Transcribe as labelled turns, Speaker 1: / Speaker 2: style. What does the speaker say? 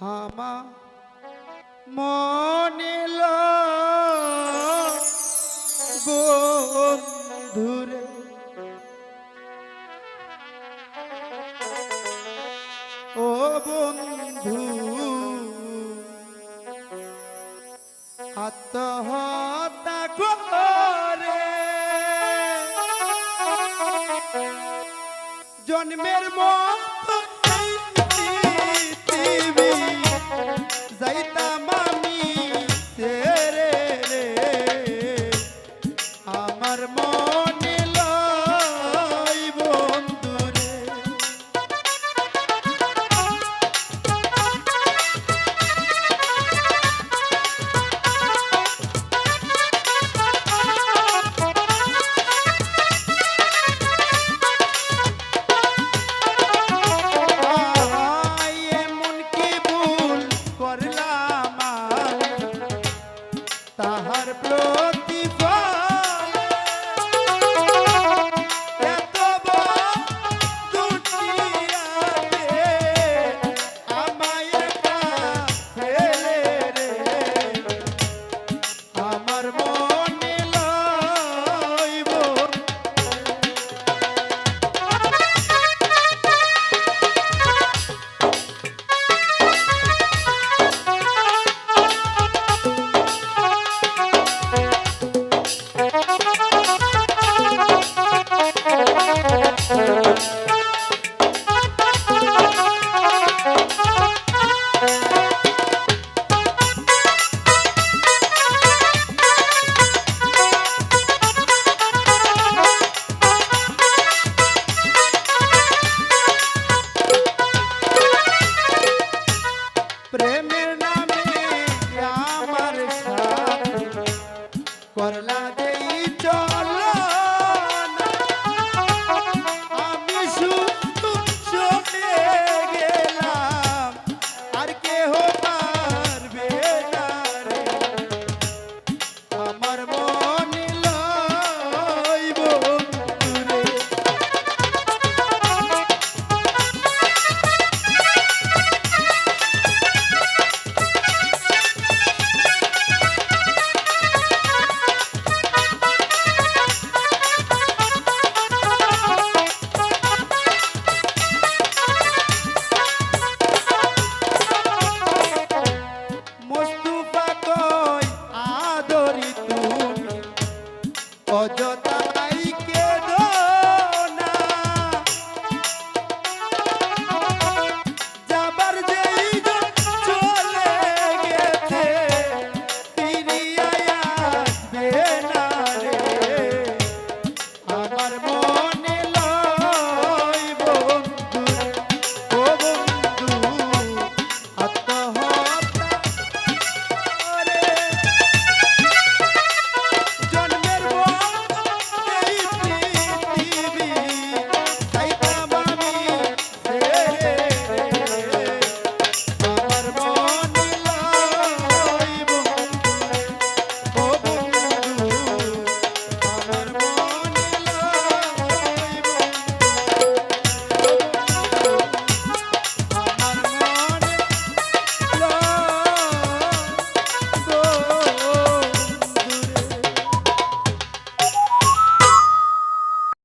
Speaker 1: হামা মনিল বন্ধুরে। ও বন্ধু আত্মহত্যা করে। জন্মের মন por la